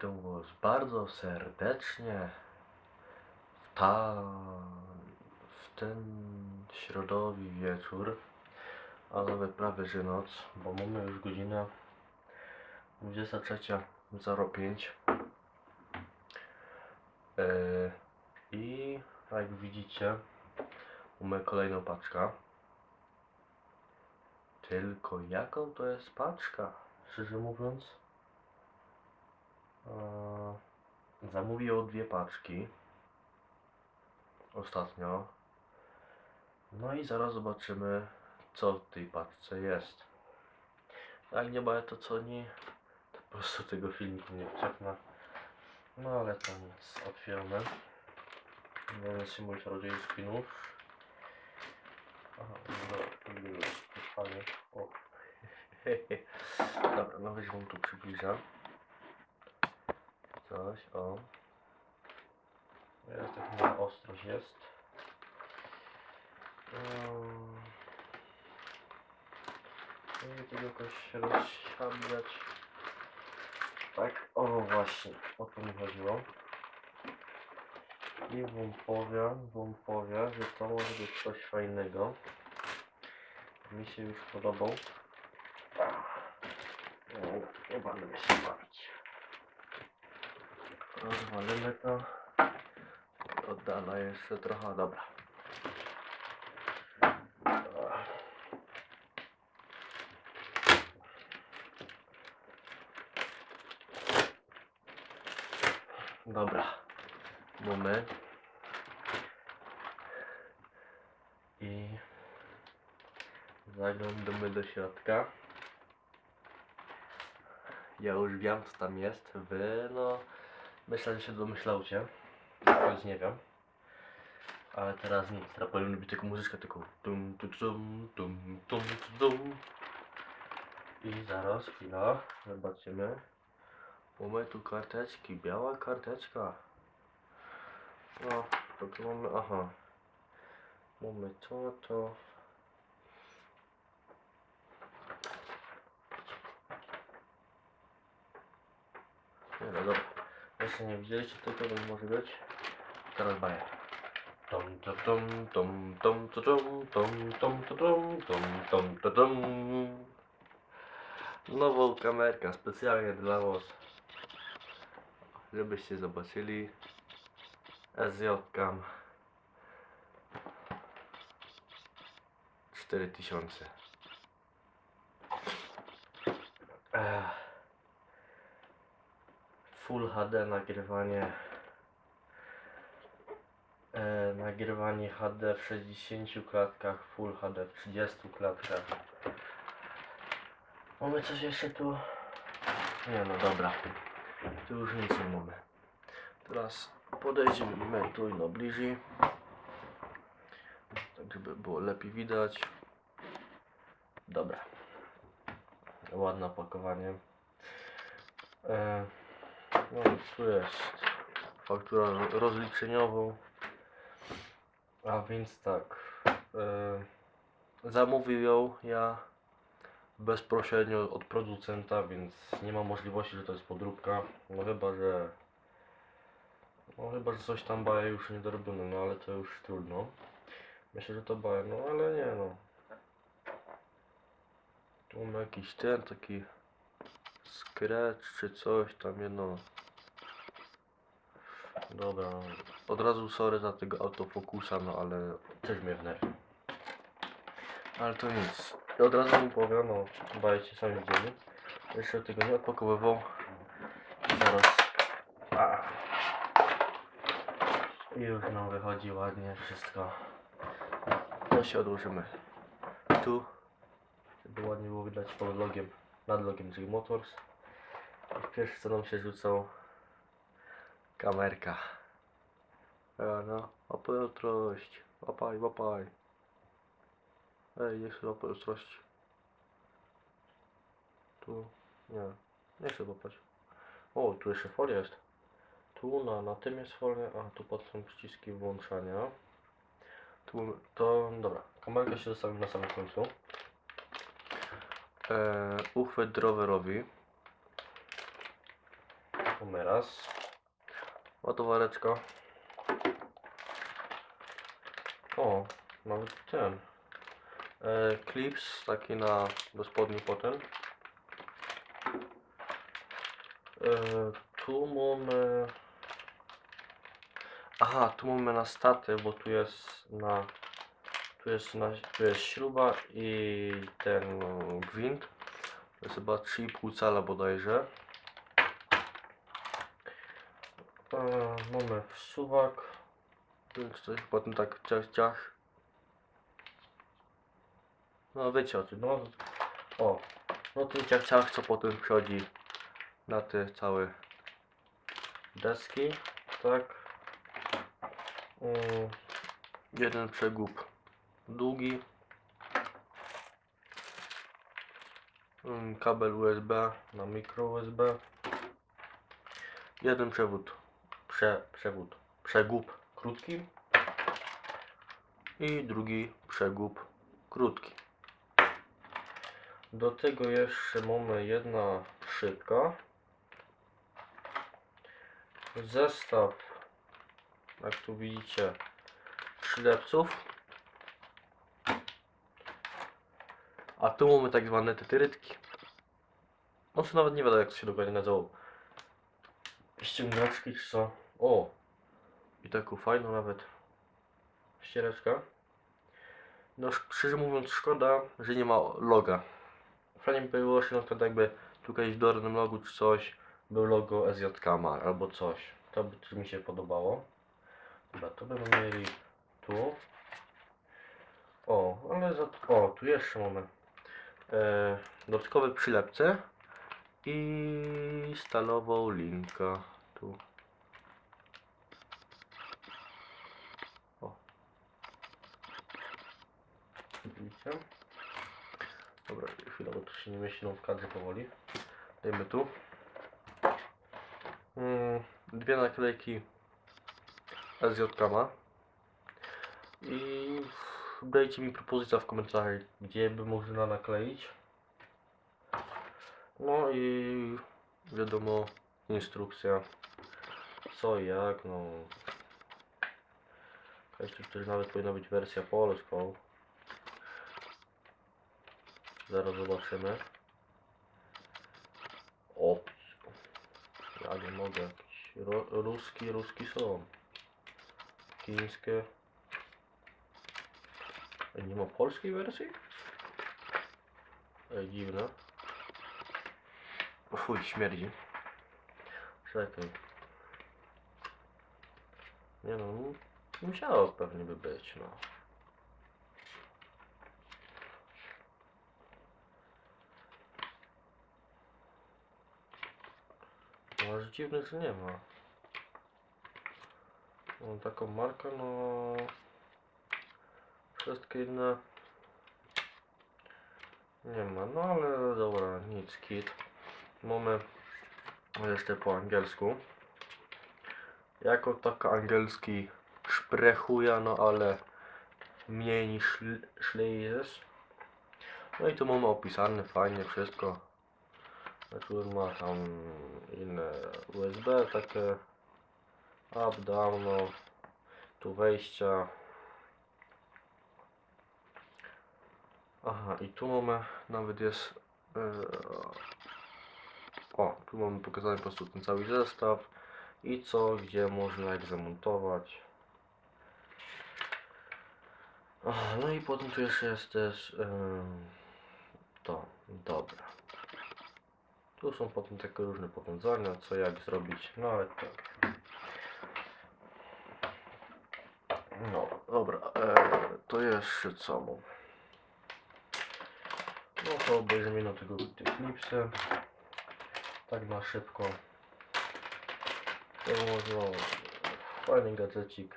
witam Was bardzo serdecznie w, ta, w ten środowy wieczór, a nawet prawie że noc, bo mamy już godzinę 23.05 e, i jak widzicie mamy kolejną paczkę. Tylko jaką to jest paczka, szczerze mówiąc Zamówił dwie paczki ostatnio. No i zaraz zobaczymy, co w tej paczce jest. Jak nie ma to co nie, to po prostu tego filmiku nie wczepnę. No ale to nic, otwieramy. Mamy się mój czarodziej spinów. Aha, no, no, fajnie. O. Dobra, no weź wam tu przybliżę coś, o. Jest tak na ostrość jest. Um, nie tego jakoś rozsiabrać. Tak, o właśnie, o to mi chodziło. I wam powiem, że to może być coś fajnego. Mi się już podobał. No, nie będę się bawić. Rozwalimy to. Oddala jeszcze trochę, dobra. Dobra. Mamy. I zaglądamy do środka. Ja już wiem co tam jest. Wy no Myślę, że się domyślałcie. Już nie wiem. Ale teraz nic. Teraz powinien być tylko muzyczka, tylko tum tum tum tum tum tum. I zaraz, chwila, zobaczymy. Mamy tu karteczki, biała karteczka. No, to tu mamy, aha. Mamy to, to. Nie no, dobra. Jeszcze nie widzieliście tego, to może być. Teraz baję. Tom to tom tom tom to tom tom tom to tom tom tom to tom Nową kamerkę specjalnie dla was. Żebyście zobaczyli. SJ Cam 4000 Ech. Full HD nagrywanie e, nagrywanie HD w 60 klatkach Full HD w 30 klatkach. Mamy coś jeszcze tu? Nie no dobra. Tu już nic nie mamy. Teraz podejdziemy tu no bliżej. Tak żeby było lepiej widać. Dobra. Ładne opakowanie. E, no tu jest faktura rozliczeniową. A więc tak. Yy, zamówił ją ja bezpośrednio od producenta, więc nie ma możliwości, że to jest podróbka. No chyba, że no chyba, że coś tam baje już niedorobione, no ale to już trudno. Myślę, że to baje, no ale nie no. Tu mamy jakiś ten taki scratch czy coś tam jedno. Dobra, od razu sorry za tego autofokusa, no ale też mnie wnerwi. Ale to nic. Od razu mu powiem, no bajcie sami widzieli. Jeszcze tego nie odpakowywał. Zaraz. A. I już nam wychodzi ładnie wszystko. To się odłożymy. Tu. Żeby ładnie było widać pod logiem, nad logiem J Motors. I pierwsze co nam się rzucał Kamerka. E, no, łapaj ostrość. Łapaj, łapaj. Ej, jeszcze łapaj ostrość. Tu, nie, nie chcę łapać. O, tu jeszcze folia jest. Tu na, na tym jest folia, a tu są przyciski włączania. Tu, to, dobra, kamerkę się zostawił na samym końcu. E, uchwyt rowerowi. Mamy raz. Ładowareczka. O, nawet ten. E, clips taki na do spodni potem. E, tu mamy. Aha, tu mamy na statyw, bo tu jest na. Tu jest, tu jest śruba i ten gwint. To jest chyba 3,5 cala bodajże. E, mamy wsuwak. Więc coś potem tak ciach, ciach. No wiecie o tym, no. O, no ten ciach, ciach, co potem przychodzi na te całe deski, tak. Mm, jeden przegub długi. Mm, kabel USB na mikro USB. Jeden przewód, prze, przewód, przegub krótki i drugi przegub krótki. Do tego jeszcze mamy jedna szybka. Zestaw, jak tu widzicie, ślepców. A tu mamy tak zwane teterytki. No to nawet nie wiadomo jak to się dokładnie nazywało. Ściągaczki czy co? O! I taką fajną nawet ściereczkę. No sz- szczerze mówiąc szkoda, że nie ma loga. Fajnie by było się na przykład jakby tutaj w dolnym logu czy coś był logo SJK ma albo coś. To by to mi się podobało. Dobra, to będziemy mieli tu. O, ale za O, tu jeszcze mamy e, dodatkowe przylepce i stalową linkę tu. O. Widzicie? Dobra, chwilę, bo to się nie mieści no w kadrze powoli. Dajmy tu. Mm, dwie naklejki SJK ma. I dajcie mi propozycja w komentarzach, gdzie by można nakleić. No i wiadomo, instrukcja co i jak, no. Jeszcze też nawet powinna być wersja polską. Zaraz zobaczymy. O, ja nie mogę. Jakiś ruski, ruski są. Chińskie. Ej, nie ma polskiej wersji? Ej, dziwne. Fuj, śmierdzi. Czekaj. Nie no, mu- musiało pewnie by być, no. No, aż dziwne, że nie ma. No, taką markę, no... Wszystkie inne... Nie ma, no ale dobra, nic, kit. Mamy jeszcze po angielsku. Jako tak angielski szprechuja, no ale mniej niż szlejesz. No i tu mamy opisane fajnie wszystko. Tu ma tam inne USB takie up, down, no. tu wejścia. Aha, i tu mamy, nawet jest, e, o, tu mamy pokazany po prostu ten cały zestaw i co, gdzie można jak zamontować. No i potem tu jeszcze jest też em, to, dobra. Tu są potem takie różne powiązania, co jak zrobić, no ale tak. No, dobra, e, to jeszcze co mam? No to obejrzymy na tego te klipsy. Tak na szybko. To można fajny gadżecik.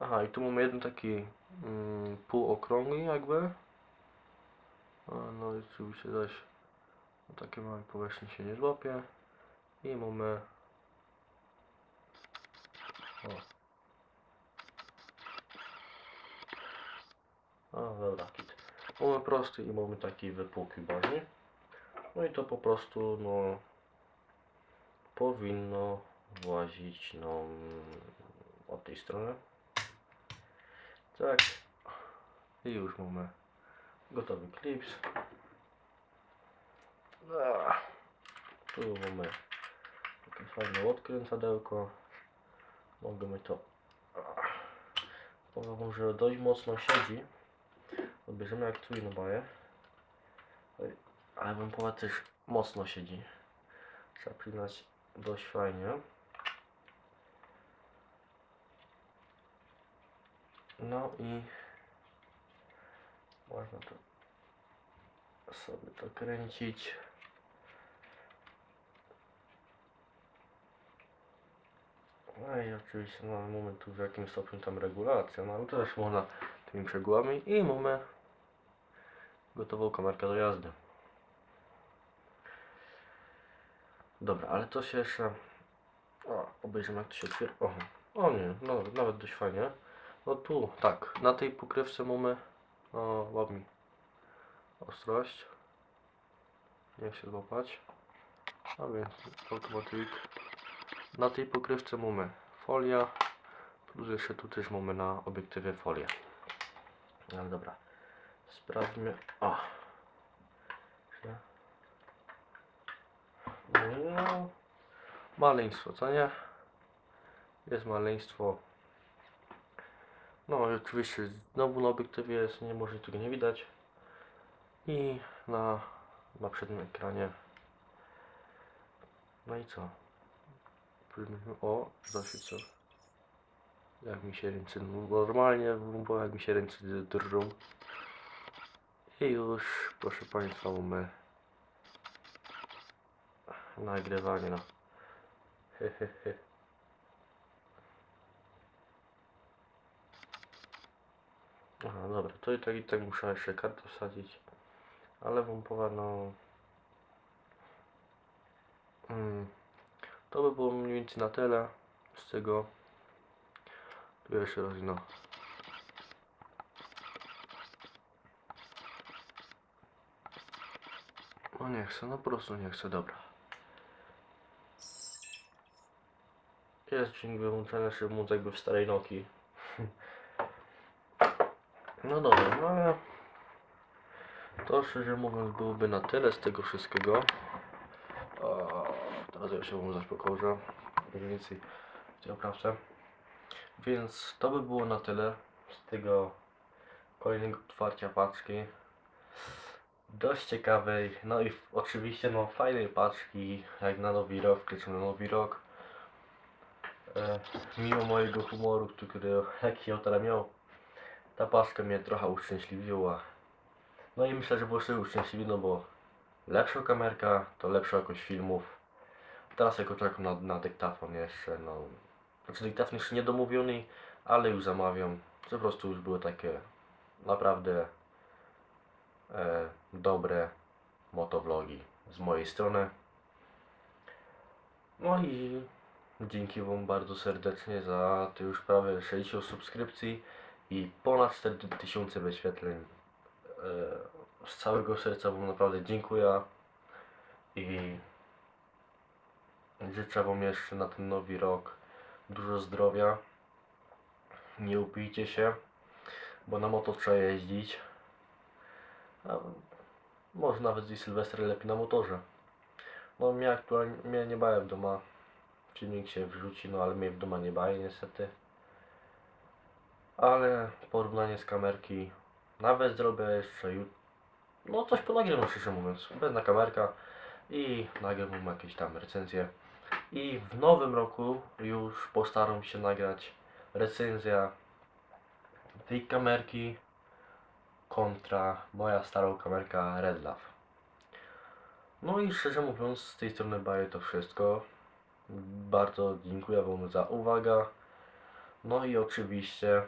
Aha, i tu mamy jeden taki mm, półokrągły jakby. No i oczywiście zaś na takie małe powierzchni się nie złapie. I mamy o. A, dobra, kit. Mamy prosty i mamy taki wypukły bardziej. No i to po prostu, no, powinno włazić no od tej strony. Tak. I już mamy gotowy klips. Ah, Tu mamy takie fajne odkręcadełko. Możemy to. Powiem że dość mocno siedzi. Tu no baję. Ale powiedział też mocno siedzi. Trzeba przyznać dość fajnie. No i można to sobie to kręcić. No i oczywiście no, mamy tu w jakimś stopniu tam regulacja, no ale też można tymi przegłami i mamy gotową kamerkę do jazdy. Dobra, ale to się jeszcze... O, obejrzymy jak to się otwiera. O, o nie, no, nawet dość fajnie. No tu, tak, na tej pokrywce mamy... O, ładnie. Ostrość. Nie się złapać. A więc automatyk. Na tej pokrywce mamy folia. Plus jeszcze tu też mamy na obiektywie folię. No dobra. Sprawdźmy. O. No. Maleństwo, co nie? Jest maleństwo. No oczywiście znowu na obiektywie jest, nie może tego nie widać. I na, na przednim ekranie. No i co? O, zaświecę. Jak mi się ręce, no normalnie, bo jak mi się ręce drżą. I już, proszę Państwa, mamy nagrywanie, no. Hehehe. Aha, dobra, to i tak i tak muszę jeszcze kartę wsadzić. Ale powiem, no... Mm, to by było mniej więcej na tyle z tego. Tu jeszcze raz, no. No nie chcę, no po prostu nie chcę, dobra. Jest dźwięk wyłączony, żeby móc jakby w starej Nokii. No dobra, no ale to szczerze mówiąc byłoby na tyle z tego wszystkiego. O, teraz ja się wam zaś pokołżę. Mniej więcej w tej oprawce. Więc to by było na tyle z tego kolejnego otwarcia paczki. Dość ciekawej, no i oczywiście no fajnej paczki, jak na nowy rok, wkroczył na nowy rok. E, mimo mojego humoru, który jaki ja miał, ta paczka mnie trochę uszczęśliwiła. No i myślę, że było sobie uszczęśliwi, no bo lepsza kamerka, to lepsza jakość filmów. Teraz jako czekam na, na dyktafon jeszcze, no. Znaczy dyktafon jeszcze nie domówiony, ale już zamawiam. Po prostu już były takie naprawdę dobre motovlogi z mojej strony. No i dzięki Wam bardzo serdecznie za te już prawie 60 subskrypcji i ponad 4000 wyświetleń. E, z całego serca Wam naprawdę dziękuję i życzę Wam jeszcze na ten nowy rok dużo zdrowia. Nie upijcie się, bo na moto trzeba jeździć. Może nawet i Sylwester lepiej na motorze. No mnie aktualnie mnie nie bają w doma. Silnik się wrzuci, no ale mnie w doma nie baje niestety. Ale porównanie z kamerki nawet zrobię jeszcze. No coś ponagrywam szczerze mówiąc. Będę kamerka i nagrywam jakieś tam recenzje. I w nowym roku już postaram się nagrać recenzja tej kamerki kontra moja starą kamerka Red Love. No i szczerze mówiąc z tej strony baję to wszystko. Bardzo dziękuję Wam za uwagę. No i oczywiście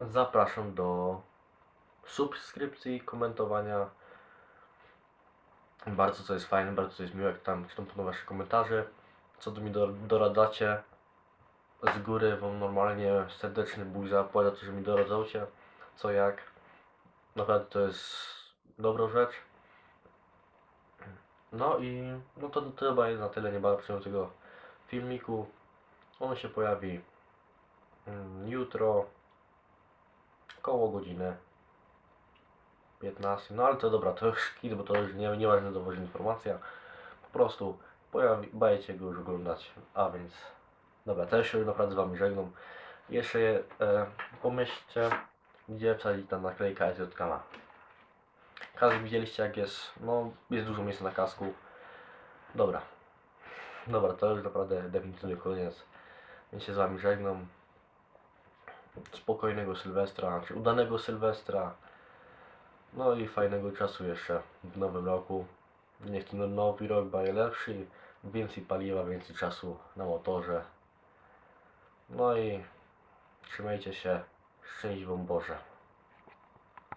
zapraszam do subskrypcji, komentowania. Bardzo co jest fajne, bardzo co jest miłe, jak tam czytam to Wasze komentarze. Co do mi do, doradzacie. Z góry Wam normalnie serdeczny bój za że mi doradzacie. Co jak. Naprawdę to jest dobrą rzecz. No i no to, chyba jest na tyle, nie bardzo tego filmiku. On się pojawi mm, jutro koło godziny 15. No ale to dobra, to już kit, bo to już nie, nie ważna dowozi informacja. Po prostu pojawi, bajcie go już oglądać. A więc dobra, też już naprawdę z wami żegnam. Jeszcze e, pomyślcie, gdzie wsadzić ta naklejka SJK. Kask widzieliście jak jest, no jest dużo miejsca na kasku. Dobra. Dobra, to już naprawdę definitywny koniec. Więc się z wami żegnam. Spokojnego Sylwestra, czy udanego Sylwestra. No i fajnego czasu jeszcze w nowym roku. Niech ten nowy rok będzie lepszy. Więcej paliwa, więcej czasu na motorze. No i trzymajcie się. 是一种保守